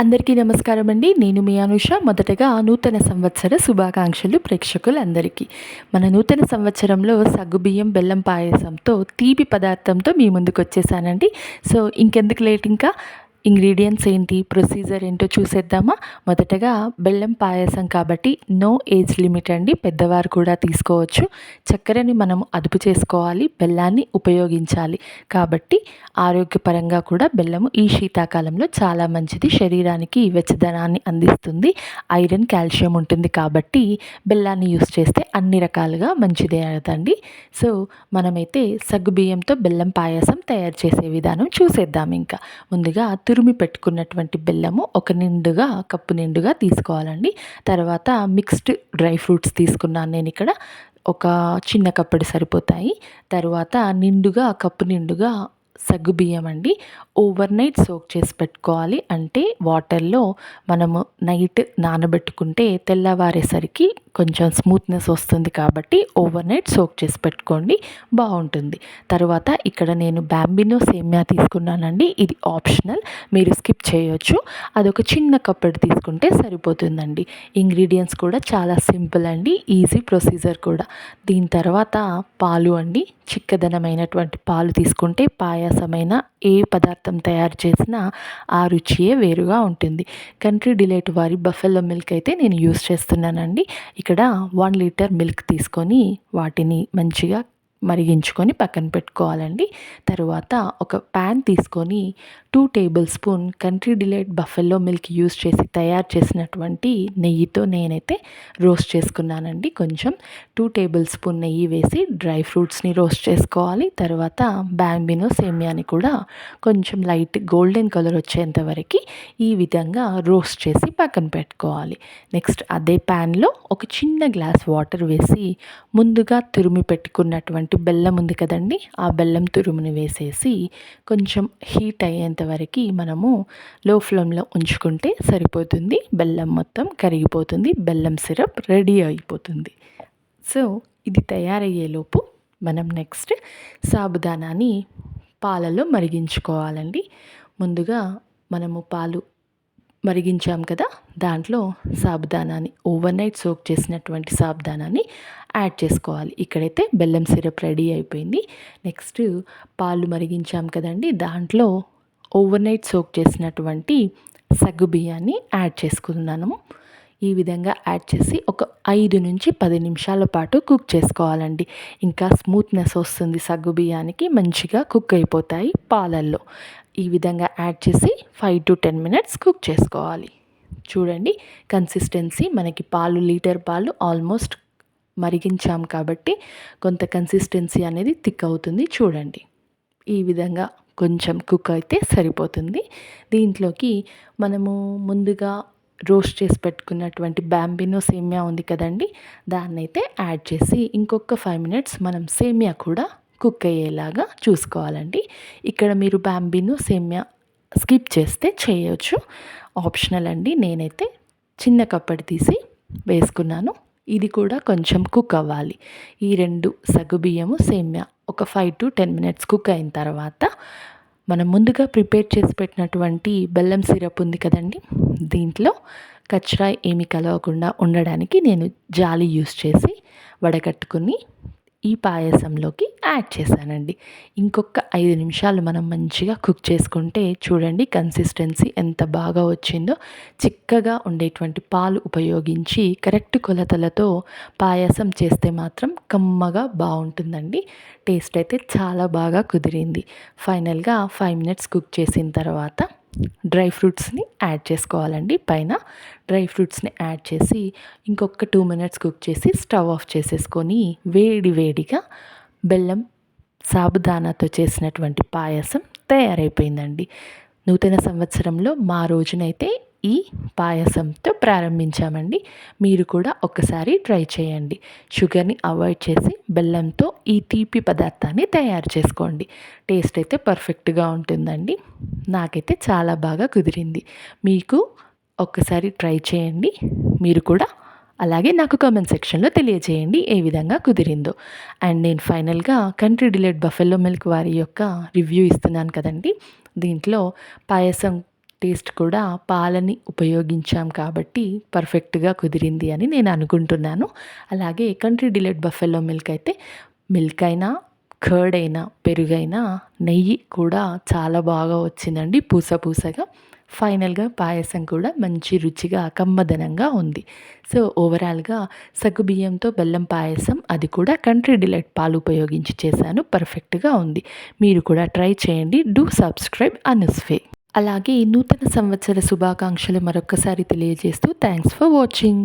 అందరికీ నమస్కారం అండి. నేను మీ అనుష. మొదటగా నూతన సంవత్సర శుభాకాంక్షలు ప్రేక్షకులందరికీ. మన నూతన సంవత్సరంలో సగ్గుబియ్యం బెల్లం పాయసంతో తీపి పదార్థంతో మీ ముందుకు వచ్చేసానండి సో ఇంకెందుకు లేట్ ఇంకా? ఇంగ్రీడియంట్స్ ఏంటి ప్రొసీజర్ ఏంటో చూసేద్దామా? మొదటగా బెల్లం పాయసం కాబట్టి నో ఏజ్ లిమిట్ అండి పెద్దవారు కూడా తీసుకోవచ్చు. చక్కెరని మనం అదుపు చేసుకోవాలి బెల్లాన్ని ఉపయోగించాలి. కాబట్టి ఆరోగ్యపరంగా కూడా బెల్లము ఈ శీతాకాలంలో చాలా మంచిది శరీరానికి వెచ్చదనాన్ని అందిస్తుంది. ఐరన్ కాల్షియం ఉంటుంది కాబట్టి బెల్లాన్ని యూస్ చేస్తే అన్ని రకాలుగా మంచిదే అదండి సో మనమైతే సగ్గుబియ్యంతో బెల్లం పాయసం తయారు చేసే విధానం చూసేద్దాం ఇంకా. ముందుగా తురిమి పెట్టుకున్నటువంటి బెల్లము ఒక నిండుగా కప్పు నిండుగా తీసుకోవాలండి. తర్వాత మిక్స్డ్ డ్రై ఫ్రూట్స్ తీసుకున్నాను నేను ఇక్కడ. ఒక చిన్న కప్పడి సరిపోతాయి. తర్వాత నిండుగా కప్పు నిండుగా సగ్గుబియ్యం అండి. ఓవర్ నైట్ సోక్ చేసి పెట్టుకోవాలి. అంటే వాటర్లో మనము నైట్ నానబెట్టుకుంటే తెల్లవారేసరికి కొంచెం స్మూత్నెస్ వస్తుంది కాబట్టి ఓవర్ నైట్ సోక్ చేసి పెట్టుకోండి. బాగుంటుంది. తర్వాత ఇక్కడ నేను బ్యాంబినో సేమ్యా తీసుకున్నానండి. ఇది ఆప్షనల్. మీరు స్కిప్ చేయొచ్చు. అదొక చిన్న కప్పటి తీసుకుంటే సరిపోతుందండి. ఇంగ్రీడియంట్స్ కూడా చాలా సింపుల్ అండి. ఈజీ ప్రొసీజర్ కూడా. దీని తర్వాత పాలు అండి. చిక్కదనమైనటువంటి పాలు తీసుకుంటే పాయ పాయాసమైన ఏ పదార్థం తయారు చేసినా ఆ రుచియే వేరుగా ఉంటుంది. కంట్రీ డిలైట్ వారి బఫెల్లో మిల్క్ అయితే నేను యూస్ చేస్తున్నానండి. ఇక్కడ వన్ లీటర్ మిల్క్ తీసుకొని వాటిని మంచిగా మరిగించుకొని పక్కన పెట్టుకోవాలండి. తరువాత ఒక ప్యాన్ తీసుకొని two tablespoon country delight buffalo milk use చేసి తయారు చేసినటువంటి నెయ్యితో నేనైతే రోస్ట్ చేసుకున్నానండి. కొంచెం టూ టేబుల్ స్పూన్ నెయ్యి వేసి డ్రై ఫ్రూట్స్ని రోస్ట్ చేసుకోవాలి. తర్వాత బ్యాంబినో సేమియాని కూడా కొంచెం లైట్ గోల్డెన్ కలర్ వచ్చేంత వరకు ఈ విధంగా రోస్ట్ చేసి పక్కన పెట్టుకోవాలి. నెక్స్ట్ అదే ప్యాన్లో ఒక చిన్న గ్లాస్ వాటర్ వేసి ముందుగా తురిమి పెట్టుకున్నటువంటి బెల్లం ఉంది కదండి ఆ బెల్లం తురుముని వేసేసి కొంచెం హీట్ అయ్యేంత వరకు మనము లో ఫ్లేమ్లో ఉంచుకుంటే సరిపోతుంది. బెల్లం మొత్తం కరిగిపోతుంది. బెల్లం సిరప్ రెడీ అయిపోతుంది. సో ఇది తయారయ్యేలోపు మనం నెక్స్ట్ సాబుదానాన్ని పాలలో మరిగించుకోవాలండి. ముందుగా మనము పాలు మరిగించాం కదా దాంట్లో సాబుదానాన్ని ఓవర్ నైట్ సోక్ చేసినటువంటి సాబుదానాన్ని యాడ్ చేసుకోవాలి. ఇక్కడైతే బెల్లం సిరప్ రెడీ అయిపోయింది. నెక్స్ట్ పాలు మరిగించాం కదండి దాంట్లో ఓవర్ నైట్ సోక్ చేసినటువంటి సగ్గు బియ్యాన్ని యాడ్ చేసుకున్నాను ఈ విధంగా యాడ్ చేసి ఒక ఐదు నుంచి పది నిమిషాల పాటు కుక్ చేసుకోవాలండి. ఇంకా స్మూత్నెస్ వస్తుంది సగ్గు బియ్యానికి మంచిగా కుక్ అయిపోతాయి పాలల్లో. ఈ విధంగా యాడ్ చేసి five to ten minutes cook చేసుకోవాలి. చూడండి కన్సిస్టెన్సీ మనకి పాలు లీటర్ పాలు ఆల్మోస్ట్ మరిగించాం కాబట్టి కొంత కన్సిస్టెన్సీ అనేది థిక్ అవుతుంది. చూడండి ఈ విధంగా కొంచెం కుక్ అయితే సరిపోతుంది. దీంట్లోకి మనము ముందుగా రోస్ట్ చేసి పెట్టుకున్నటువంటి బ్యాంబినో సేమియా ఉంది కదండి దాన్ని అయితే యాడ్ చేసి ఇంకొక ఫైవ్ మినిట్స్ మనం సేమియా కూడా కుక్ అయ్యేలాగా చూసుకోవాలండి. ఇక్కడ మీరు బ్యాంబినో సేమియా స్కిప్ చేస్తే చేయొచ్చు. ఆప్షనల్ అండి నేనైతే చిన్న కప్పటి తీసి వేసుకున్నాను. ఇది కూడా కొంచెం కుక్ అవ్వాలి. ఈ రెండు సగ్గుబియ్యము సేమ్యా ఒక five to ten minutes cook అయిన తర్వాత మనం ముందుగా ప్రిపేర్ చేసి పెట్టినటువంటి బెల్లం సిరప్ ఉంది కదండి దీంట్లో కచ్చరాయ్ ఏమి కలవకుండా ఉండడానికి నేను జాలి యూస్ చేసి వడగట్టుకుని ఈ పాయసంలోకి యాడ్ చేశానండి. ఇంకొక ఐదు నిమిషాలు మనం మంచిగా కుక్ చేసుకుంటే చూడండి కన్సిస్టెన్సీ ఎంత బాగా వచ్చిందో. చిక్కగా ఉండేటువంటి పాలు ఉపయోగించి కరెక్ట్ కొలతలతో పాయసం చేస్తే మాత్రం కమ్మగా బాగుంటుందండి. టేస్ట్ అయితే చాలా బాగా కుదిరింది. ఫైనల్గా ఫైవ్ మినిట్స్ కుక్ చేసిన తర్వాత డ్రై ఫ్రూట్స్ని యాడ్ చేసుకోవాలండి. పైన డ్రై ఫ్రూట్స్ని యాడ్ చేసి ఇంకొక టూ మినిట్స్ కుక్ చేసి స్టవ్ ఆఫ్ చేసేసుకొని వేడి వేడిగా బెల్లం సాబుదానాతో చేసినటువంటి పాయసం తయారైపోయిందండి. నూతన సంవత్సరంలో మా రోజునైతే ఈ పాయసంతో ప్రారంభించామండి. మీరు కూడా ఒకసారి ట్రై చేయండి. షుగర్ని అవాయిడ్ చేసి బెల్లంతో ఈ తీపి పదార్థాన్ని తయారు చేసుకోండి. టేస్ట్ అయితే పర్ఫెక్ట్గా ఉంటుందండి. నాకైతే చాలా బాగా కుదిరింది. మీకు ఒక్కసారి ట్రై చేయండి. మీరు కూడా అలాగే నాకు కామెంట్ సెక్షన్లో తెలియజేయండి ఏ విధంగా కుదిరిందో. అండ్ నేను ఫైనల్గా కంట్రీ డిలేట్ బఫెల్లో మిల్క్ వారి యొక్క రివ్యూ ఇస్తున్నాను కదండి. దీంట్లో పాయసం టేస్ట్ కూడా పాలని ఉపయోగించాం కాబట్టి పర్ఫెక్ట్గా కుదిరింది అని నేను అనుకుంటున్నాను. అలాగే కంట్రీ డిలైట్ బఫెల్లో మిల్క్ అయితే మిల్క్ అయినా కర్డ్ అయినా పెరుగైనా నెయ్యి కూడా చాలా బాగా వచ్చిందండి. పూస పూసగా. ఫైనల్గా పాయసం కూడా మంచి రుచిగా కమ్మదనంగా ఉంది. సో ఓవరాల్గా సగ్గుబియ్యంతో బెల్లం పాయసం అది కూడా కంట్రీ డిలైట్ పాలు ఉపయోగించి చేశాను. పర్ఫెక్ట్గా ఉంది. మీరు కూడా ట్రై చేయండి. డూ సబ్స్క్రైబ్ అనుస్వే అలాగే నూతన సంవత్సర శుభాకాంక్షలు మరొకసారి తెలియజేస్తూ థ్యాంక్స్ ఫర్ వాచింగ్